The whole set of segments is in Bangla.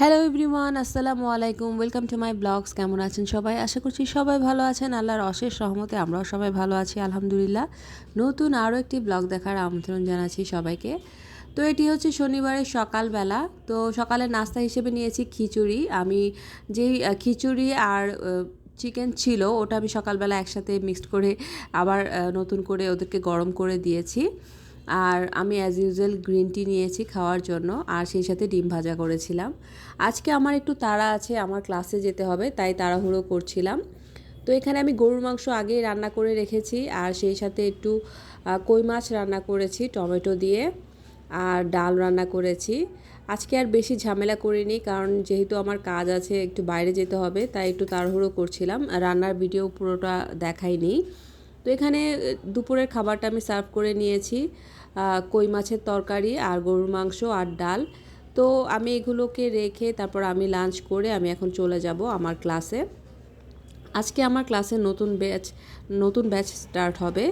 হ্যালো এভরিওয়ান আসসালামু আলাইকুম ওয়েলকাম টু মাই ব্লগস কেমন আছেন সবাই? আশা করছি সবাই ভালো আছেন। আল্লাহর অশেষ সহমতে আমরাও সবাই ভালো আছি, আলহামদুলিল্লাহ। নতুন আরও একটি ব্লগ দেখার আমন্ত্রণ জানাচ্ছি সবাইকে। তো এটি হচ্ছে শনিবারের সকালবেলা। তো সকালের নাস্তা হিসেবে নিয়েছি খিচুড়ি। আমি যেই খিচুড়ি আর চিকেন ছিল, ওটা আমি সকালবেলা একসাথে মিক্সড করে আবার নতুন করে ওদেরকে গরম করে দিয়েছি। আর আমি অ্যাজ ইউজুয়াল গ্রিন টি নিয়েছি খাওয়ার জন্য, আর সেই সাথে ডিম ভাজা করেছিলাম। আজকে আমার একটু তাড়া আছে, আমার ক্লাসে যেতে হবে, তাই তাড়াহুড়ো করছিলাম। তো এখানে আমি গরুর মাংস আগেই রান্না করে রেখেছি, আর সেই সাথে একটু কই মাছ রান্না করেছি, টমেটো দিয়ে, আর ডাল রান্না করেছি। আজকে আর বেশি ঝামেলা করিনি, কারণ যেহেতু আমার কাজ আছে একটু বাইরে যেতে হবে, তাই একটু তাড়াহুড়ো করছিলাম। রান্নার ভিডিও পুরোটা দেখাইনি। তো এখানে দুপুরের খাবারটা আমি সার্ভ করে নিয়েছি। কই মাছের তরকারি আর গরুর মাংস আর ডাল। তো আমি এগুলোকে রেখে তারপর আমি লাঞ্চ করে আমি এখন চলে যাব আমার ক্লাসে। আজকে আমার ক্লাসে নতুন ব্যাচ নতুন ব্যাচ স্টার্ট হবে।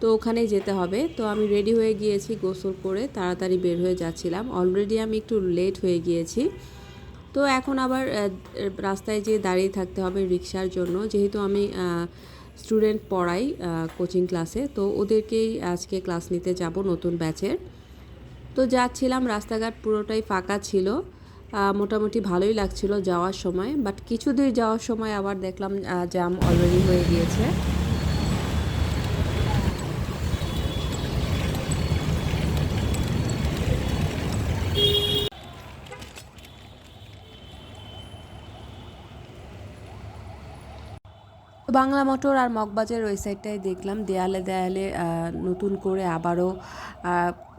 তো ওখানেই যেতে হবে। তো আমি রেডি হয়ে গিয়েছি গোসল করে, তাড়াতাড়ি বের হয়ে যাচ্ছিলাম। অলরেডি আমি একটু লেট হয়ে গিয়েছি। তো এখন আবার রাস্তায় যেয়ে দাঁড়িয়ে থাকতে হবে রিক্সার জন্য। যেহেতু আমি স্টুডেন্ট পড়াই কোচিং ক্লাসে। তো ওদেরকেই আজকে ক্লাস নিতে যাব নতুন ব্যাচের। তো যাচ্ছিলাম, রাস্তাঘাট পুরোটাই ফাঁকা ছিল। মোটামুটি ভালোই লাগছিল যাওয়ার সময়। বাট কিছু দূর যাওয়ার সময় আবার দেখলাম জ্যাম অলরেডি হয়ে গিয়েছে। বাংলা মোটর আর মগবাজার ওই সাইডটাই দেখলাম। দেয়ালে দেয়ালে নতুন করে আবারও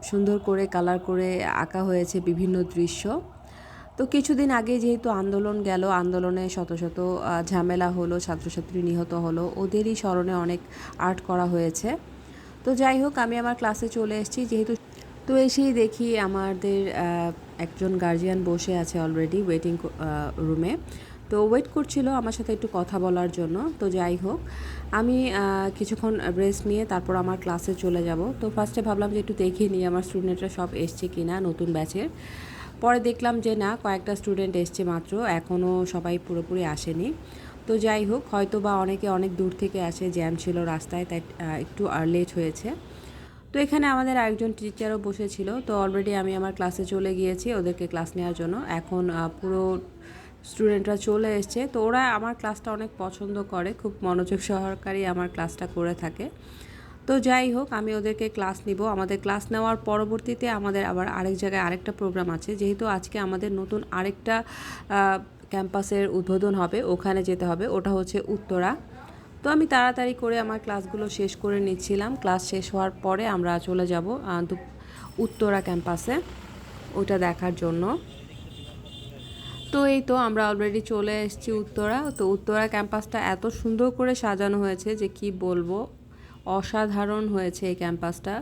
সুন্দর করে কালার করে আঁকা হয়েছে বিভিন্ন দৃশ্য। তো কিছুদিন আগে যেহেতু আন্দোলন গেল, আন্দোলনে শত শত ঝামেলা হলো, ছাত্রছাত্রী নিহত হলো, ওদেরই স্মরণে অনেক আর্ট করা হয়েছে। তো যাই হোক, আমি আমার ক্লাসে চলে এসেছি। যেহেতু, তো এসেই দেখি আমাদের একজন গার্জিয়ান বসে আছে অলরেডি ওয়েটিং রুমে তো ওয়েট করছিল আমার সাথে একটু কথা বলার জন্য। তো যাই হোক, আমি কিছুক্ষণ রেস্ট নিয়ে তারপর আমার ক্লাসে চলে যাব। তো ফার্স্টে ভাবলাম যে একটু দেখে নিই আমার স্টুডেন্টরা সব এসছে কিনা নতুন ব্যাচের পরে দেখলাম যে না, কয়েকটা স্টুডেন্ট এসছে মাত্র এখনও সবাই পুরোপুরি আসেনি। তো যাই হোক হয়তো বা অনেকে অনেক দূর থেকে আসে জ্যাম ছিল রাস্তায়, তাই একটু লেট হয়েছে। তো এখানে আমাদের আরেকজন টিচারও বসেছিল। তো অলরেডি আমি আমার ক্লাসে চলে গিয়েছি ওদেরকে ক্লাস নেওয়ার জন্য। এখন পুরো স্টুডেন্টরা চলে এসছে। তো ওরা আমার ক্লাসটা অনেক পছন্দ করে, খুব মনোযোগ সহকারী আমার ক্লাসটা করে থাকে। তো যাই হোক, আমি ওদেরকে ক্লাস নিব। আমাদের ক্লাস নেওয়ার পরবর্তীতে আমাদের আবার আরেক জায়গায় আরেকটা প্রোগ্রাম আছে। যেহেতু আজকে আমাদের নতুন আরেকটা ক্যাম্পাসের উদ্বোধন হবে, ওখানে যেতে হবে। ওটা হচ্ছে উত্তরা। তো আমি তাড়াতাড়ি করে আমার ক্লাসগুলো শেষ করে নিচ্ছিলাম। ক্লাস শেষ হওয়ার পরে আমরা চলে যাব উত্তরা ক্যাম্পাসে, ওটা দেখার জন্য। তো এই তো আমরা অলরেডি চলে এসেছি উত্তরা। তো উত্তরা ক্যাম্পাসটা এত সুন্দর করে সাজানো হয়েছে যে কি বলব, অসাধারণ হয়েছে এই ক্যাম্পাসটা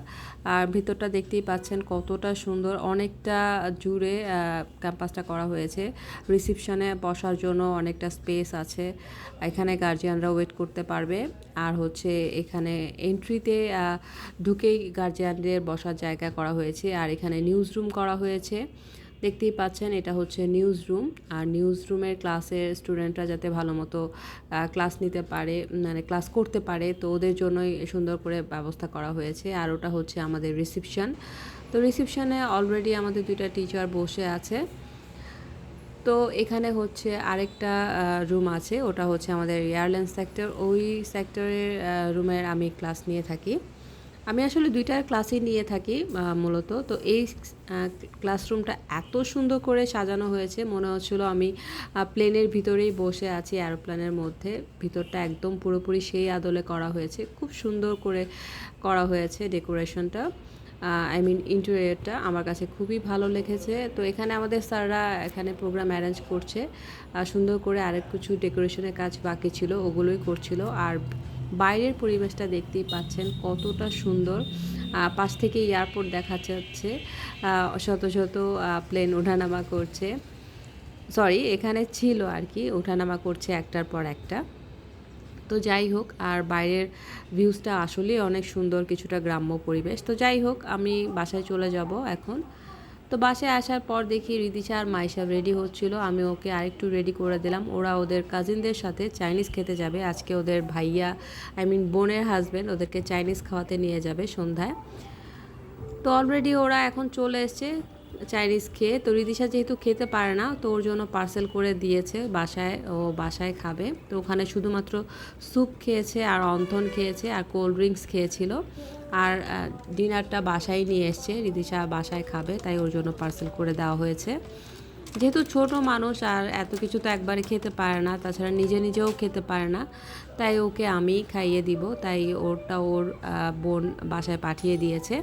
আর ভিতরটা দেখতেই পাচ্ছেন কতটা সুন্দর, অনেকটা জুড়ে ক্যাম্পাসটা করা হয়েছে। রিসিপশনে বসার জন্য অনেকটা স্পেস আছে। এখানে গার্জিয়ানরা ওয়েট করতে পারবে। আর হচ্ছে এখানে এন্ট্রিতে ঢুকেই গার্জিয়ানদের বসার জায়গা করা হয়েছে। আর এখানে নিউজ রুম করা হয়েছে। দেখতেই পাচ্ছেন, এটা হচ্ছে নিউজ রুম আর নিউজ রুমের ক্লাসে স্টুডেন্টরা যাতে ভালো মতো ক্লাস নিতে পারে মানে ক্লাস করতে পারে, তো ওদের জন্যই সুন্দর করে ব্যবস্থা করা হয়েছে। আর ওটা হচ্ছে আমাদের রিসিপশন তো রিসিপশনে অলরেডি আমাদের দুইটা টিচার বসে আছে। তো এখানে হচ্ছে আরেকটা রুম আছে, ওটা হচ্ছে আমাদের এয়ারলাইন সেক্টর ওই সেক্টরের রুমের আমি ক্লাস নিয়ে থাকি। আমি আসলে দুইটা ক্লাসই নিয়ে থাকি মূলত। তো এই ক্লাসরুমটা এত সুন্দর করে সাজানো হয়েছে, মনে হচ্ছিল আমি প্লেনের ভিতরেই বসে আছি অ্যারোপ্লেনের মধ্যে। ভিতরটা একদম পুরোপুরি সেই আদলে করা হয়েছে। খুব সুন্দর করে করা হয়েছে ডেকোরেশনটা। আই মিন ইন্টেরিয়রটা আমার কাছে খুবই ভালো লেগেছে। তো এখানে আমাদের স্যাররা এখানে প্রোগ্রাম অ্যারেঞ্জ করছে। সুন্দর করে আরেক কিছু ডেকোরেশনের কাজ বাকি ছিল, ওগুলোই করছিল। আর বাইরের পরিবেশটা দেখতেই পাচ্ছেন কতটা সুন্দর। পাশ থেকে এয়ারপোর্ট দেখা যাচ্ছে। শত শত প্লেন ওঠানামা করছে। সরি, এখানে ছিল আর কি, ওঠানামা করছে একটার পর একটা। তো যাই হোক, আর বাইরের ভিউজটা আসলেই অনেক সুন্দর, কিছুটা গ্রাম্য পরিবেশ। তো যাই হোক, আমি বাসায় চলে যাব এখন। তো বাসায় আসার পর দেখি রিদিশা আর মাইশা রেডি হচ্ছিল। আমি ওকে আরেকটু রেডি করে দিলাম। ওরা ওদের কাজিনদের সাথে চাইনিজ খেতে যাবে। আজকে ওদের ভাইয়া আই মিন বোনের হাজব্যান্ড ওদেরকে চাইনিজ খাওয়াতে নিয়ে যাবে সন্ধ্যায়। তো অলরেডি ওরা এখন চলে এসছে। চাইনিজ খেয়ে, তো রিদিশা যেহেতু খেতে পারে না, তো ওর জন্য পার্সেল করে দিয়েছে বাসায়, ও বাসায় খাবে। তো ওখানে শুধুমাত্র স্যুপ খেয়েছে আর অন্থন খেয়েছে আর কোল্ড ড্রিঙ্কস খেয়েছিল। আর ডিনারটা বাসায় নিয়ে এসছে, রিদিশা বাসায় খাবে, তাই ওর জন্য পার্সেল করে দেওয়া হয়েছে। যেহেতু ছোট মানুষ আর এত কিছু তো একবারে খেতে পারে না, তাছাড়া নিজে নিজেও খেতে পারে না, তাই ওকে আমি খাইয়ে দিব, তাই ওরটা ওর বোন বাসায় পাঠিয়ে দিয়েছে।